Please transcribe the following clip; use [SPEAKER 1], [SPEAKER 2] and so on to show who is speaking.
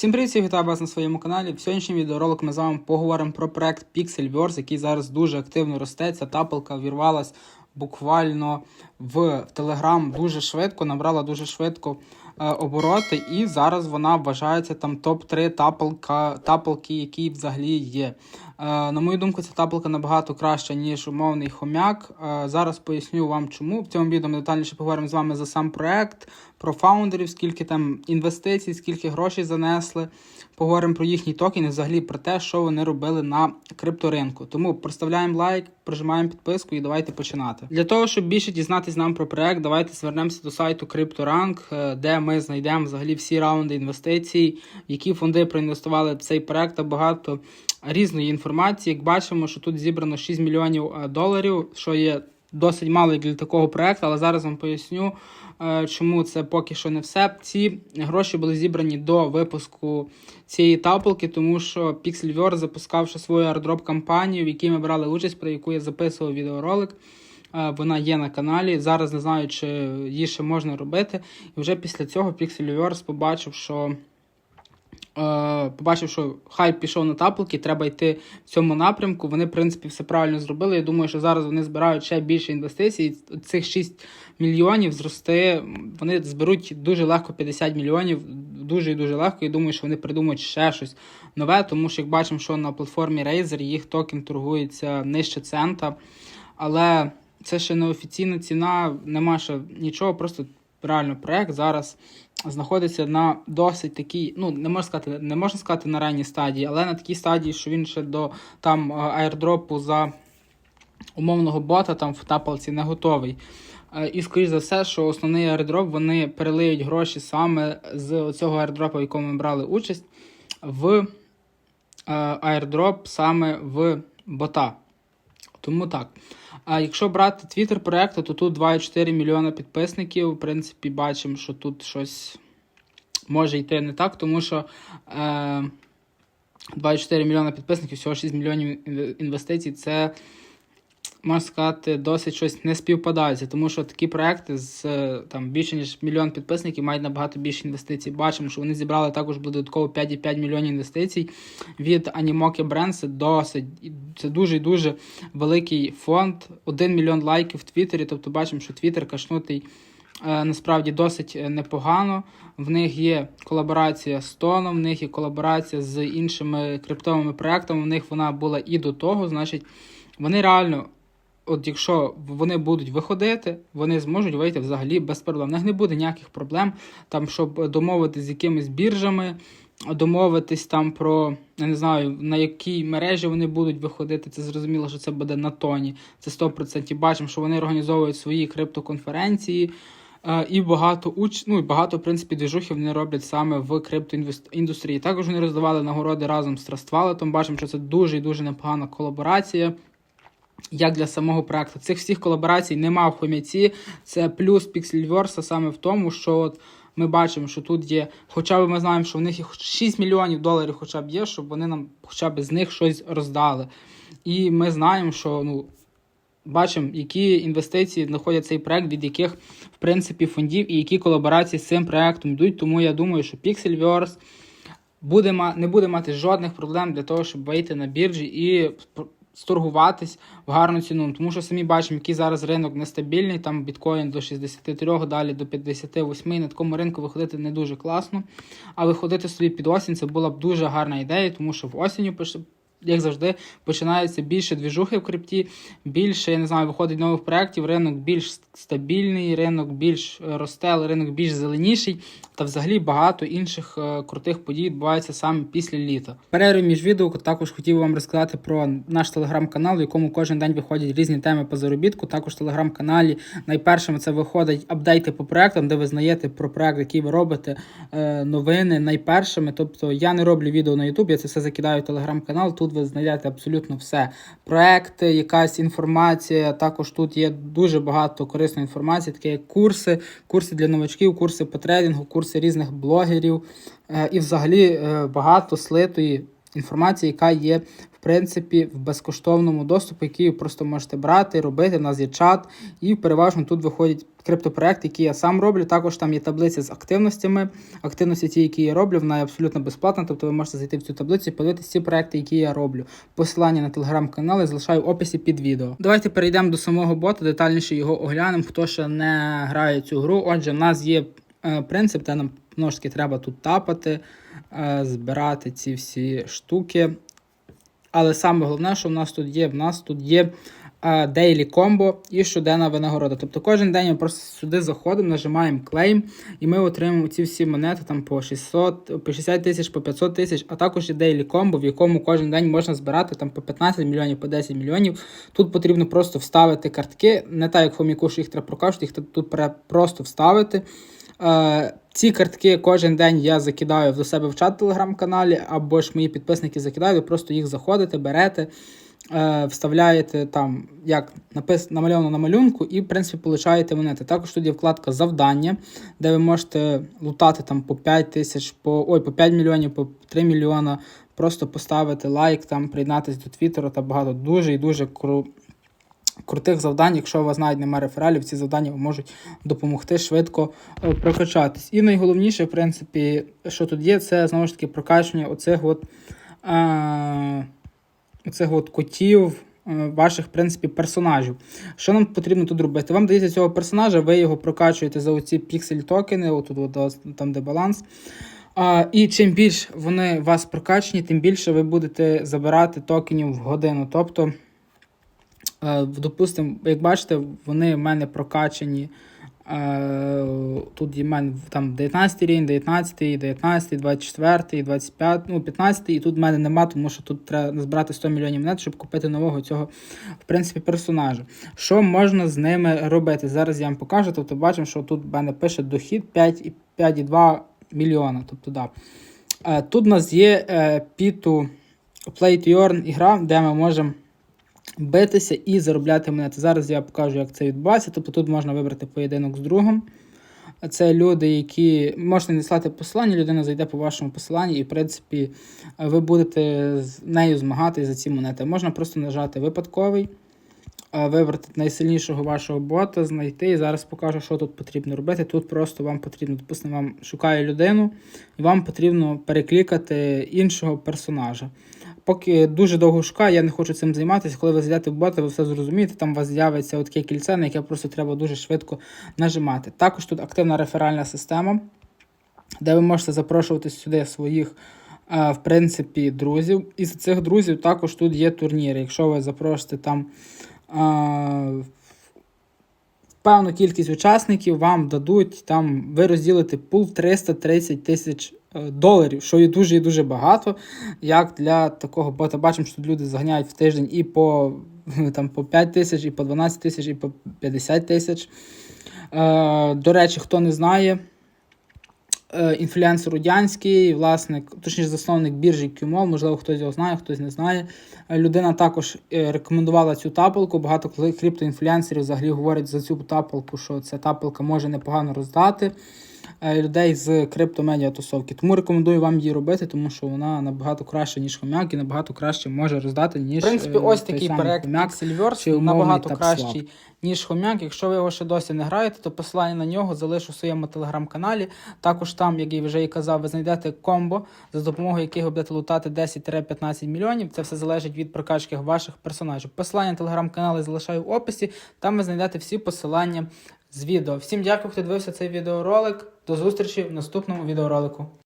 [SPEAKER 1] Всім привіт, вітаю вас на своєму каналі. В сьогоднішньому відеоролику ми з вами поговоримо про проект Pixelverse, який зараз дуже активно росте. Ця тапалка вірвалась буквально в Telegram дуже швидко, набрала дуже швидко е, обороти, і зараз вона вважається там топ-3 тапалка, тапалки, які взагалі є. Е, на мою думку, ця тапалка набагато краща, ніж умовний хомяк. Е, зараз поясню вам чому. В цьому відео ми детальніше поговоримо з вами за сам проект, про фаундерів, скільки там інвестицій, скільки грошей занесли. Поговоримо про їхні токени, взагалі про те, що вони робили на крипторинку. Тому проставляємо лайк, прожимаємо підписку і давайте починати. Для того, щоб більше дізнатись нам про проект, давайте звернемося до сайту CryptoRank, е, де ми знайдемо взагалі всі раунди інвестицій, які фонди проінвестували в цей проект та багато різної інформації. Як бачимо, що тут зібрано 6 мільйонів е, доларів, що є досить мало для такого проекту, але зараз вам поясню, е, чому це поки що не все. Ці гроші були зібрані до випуску цієї тапалки, тому що Pixelverse, запускавши свою airdrop кампанію в якій ми брали участь, про яку я записував відеоролик. Е, Вона є на каналі. Зараз не знаю, чи її ще можна робити. І вже після цього Pixelverse побачив, що побачив, що хайп пішов на тапалки, треба йти в цьому напрямку. Вони, в принципі, все правильно зробили. Я думаю, що зараз вони збирають ще більше інвестицій. Цих 6 мільйонів зрости. Вони зберуть дуже легко 50 мільйонів, дуже і дуже легко. І думаю, що вони придумають ще щось нове, тому що як бачимо, що на платформі Razer їх токен торгується нижче цента. Але це ще не офіційна ціна, нема ще нічого, просто реально проект зараз знаходиться на досить такій, ну не можна сказати, не можна сказати на ранній стадії, але на такій стадії, що він ще до там аірдропу за умовного бота там в тапалці не готовий. Е, І, скоріш за все, що основний аердроп вони перелиють гроші саме з цього аердропу, в якому ми брали участь, в е, аердроп саме в бота. Тому так. А якщо брати твіттер проекту, то тут 2,4 мільйона підписників. В принципі, бачимо, що тут щось може йти не так, тому що е, 2,4 мільйона підписників, всього 6 мільйонів інвестицій. Це можна сказати, досить щось не співпадається, тому що такі проекти з е, там більше ніж мільйон підписників мають набагато більше інвестицій. Бачимо, що вони зібрали також додатково 5,5 мільйонів інвестицій від Animoke Brands. Досить це дуже дуже великий фонд. 1 мільйон лайків в Твіттері. Тобто бачимо, що Твіттер кашнутий. е, Насправді досить е, непогано. В них є колаборація з Тоном, в них є колаборація з іншими криптовими проектами. В них вона була і до того. Значить, вони реально от якщо вони будуть виходити, вони зможуть вийти взагалі без проблем. В них не буде ніяких проблем, там, щоб домовитись з якимись біржами, домовитись там про, я не знаю, на якій мережі вони будуть виходити. Це зрозуміло, що це буде на тоні. Це 100%. Бачимо, що вони організовують свої криптоконференції. е, І багато уч... ну, і багато, в принципі, движухів вони роблять саме в криптоіндустрії. Також вони роздавали нагороди разом з Trustwallet. Бачимо, що це дуже і дуже непогана колаборація як для самого проекту. Цих всіх колаборацій нема в хомяці. Це плюс Pixelverse саме в тому, що от ми бачимо, що тут є, хоча б ми знаємо, що в них 6 мільйонів доларів, хоча б є, щоб вони нам хоча б з них щось роздали. І ми знаємо, що ну. Бачимо, які інвестиції знаходять цей проект, від яких, в принципі, фондів і які колаборації з цим проектом йдуть. Тому я думаю, що Pixelverse буде, не буде мати жодних проблем для того, щоб вийти на біржі і сторгуватись в гарну ціну. Тому що самі бачимо, який зараз ринок нестабільний, там біткоін до 63, далі до 58. І на такому ринку виходити не дуже класно. А виходити собі під осінь це була б дуже гарна ідея, тому що в осінню як завжди, починається більше двіжухи в крипті, більше, я не знаю, виходить нових проєктів, ринок більш стабільний, ринок більш е, росте, але ринок більш зеленіший. Та взагалі багато інших е, крутих подій відбувається саме після літа. В перерві між відео також хотів вам розказати про наш телеграм-канал, в якому кожен день виходять різні теми по заробітку. Також в телеграм-каналі найпершим це виходить апдейти по проектам, де ви знаєте про проект, який ви робите, е, новини найпершими. Тобто я не роблю відео на YouTube, я це все закидаю в телеграм-канал. Тут ви знайдете абсолютно все. Проекти, якась інформація. Також тут є дуже багато корисної інформації, такі як курси, курси для новачків, курси по трейдингу, курси різних блогерів е, і взагалі е, багато слитої інформації, яка є в принципі в безкоштовному доступі, який ви просто можете брати, робити. У нас є чат, і переважно тут виходять криптопроект, який я сам роблю. Також там є таблиця з активностями. Активності ті, які я роблю, вона є абсолютно безплатна. Тобто ви можете зайти в цю таблицю і подивитися ці проекти, які я роблю. Посилання на телеграм-канал я залишаю в описі під відео. Давайте перейдемо до самого бота, детальніше його оглянемо. Хто ще не грає цю гру. Отже, в нас є е, принцип, де нам таки треба тут тапати, е, збирати ці всі штуки. Але саме головне, що в нас тут є, в нас тут є Daily Combo і щоденна винагорода. Тобто кожен день ми просто сюди заходимо, нажимаємо claim, і ми отримуємо ці всі монети там по 600, по 60 тисяч, по 500 тисяч, а також є Daily Combo, в якому кожен день можна збирати там по 15 мільйонів, по 10 мільйонів. Тут потрібно просто вставити картки, не так як Хоміку, що їх треба прокачувати, їх тут просто вставити. Е, ці картки кожен день я закидаю до себе в чат телеграм-каналі, або ж мої підписники закидають, ви просто їх заходите, берете, е, вставляєте там, як напис... намальовано на малюнку, і, в принципі, получаєте монети. Також тут є вкладка завдання, де ви можете лутати там по 5 тисяч, по, ой, по 5 мільйонів, по 3 мільйона, просто поставити лайк, там, приєднатися до Твіттеру та багато дуже і дуже кру крутих завдань. Якщо у вас навіть немає рефералів, ці завдання можуть допомогти швидко е, прокачатись. І найголовніше, в принципі, що тут є, це знову ж таки прокачування оцих от, е, оцих от котів. е, Ваших, в принципі, персонажів. Що нам потрібно тут робити? Вам дається цього персонажа, ви його прокачуєте за оці піксель токени, отут, от, там, де баланс. А, і чим більше вони вас прокачені, тим більше ви будете забирати токенів в годину. Тобто, Е, Допустимо, як бачите, вони в мене прокачані. Е, Тут є мене там 19 рівень, 19, 19, 24, 25, ну 15, і тут в мене нема, тому що тут треба збирати 100 мільйонів монет, щоб купити нового цього в принципі, персонажа. Що можна з ними робити? Зараз я вам покажу. Тобто бачимо, що тут в мене пише дохід 5,2 мільйона. Тобто, да. Е, Тут у нас є е, P2 Play to Earn ігра, де ми можемо битися і заробляти монети. Зараз я покажу, як це відбувається. Тобто тут можна вибрати поєдинок з другом. Це люди, які можете надіслати посилання, людина зайде по вашому посиланні, і, в принципі, ви будете з нею змагатися за ці монети. Можна просто нажати випадковий, вибрати найсильнішого вашого бота, знайти. І зараз покажу, що тут потрібно робити. Тут просто вам потрібно, допустимо, вам шукає людину, і вам потрібно переклікати іншого персонажа. Поки дуже довго шукаю, я не хочу цим займатися. Коли ви зайдете в бота, ви все зрозумієте, там у вас з'явиться таке кільце, на яке просто треба дуже швидко нажимати. Також тут активна реферальна система, де ви можете запрошувати сюди своїх, е, в принципі, друзів. І з цих друзів також тут є турніри. Якщо ви запросите там е, певну кількість учасників, вам дадуть там, ви розділите пул 330 тисяч доларів, що є дуже і дуже багато. Як для такого бота бачимо, що люди заганяють в тиждень і по, там, по 5 тисяч, і по 12 тисяч, і по 50 тисяч. Е, до речі, хто не знає, е, інфлюенсер Рудянський, власник, точніше засновник біржі QMOL, можливо, хтось його знає, хтось не знає. Е, Людина також е, рекомендувала цю тапалку. Багато криптоінфлюенсерів взагалі говорять за цю тапалку, що ця тапалка може непогано роздати е, людей з криптомедіа тусовки. Тому рекомендую вам її робити, тому що вона набагато краще, ніж хомяк, і набагато краще може роздати, ніж.
[SPEAKER 2] В принципі,
[SPEAKER 1] е,
[SPEAKER 2] ось такий проект
[SPEAKER 1] умовний
[SPEAKER 2] набагато кращий, ніж хомяк. Якщо ви його ще досі не граєте, то посилання на нього залишу в своєму телеграм-каналі. Також там, як я вже і казав, ви знайдете комбо, за допомогою яких ви будете лутати 10-15 мільйонів. Це все залежить від прокачки ваших персонажів. Посилання на телеграм-канали залишаю в описі. Там ви знайдете всі посилання з відео. Всім дякую, хто дивився цей відеоролик. До зустрічі в наступному відеоролику.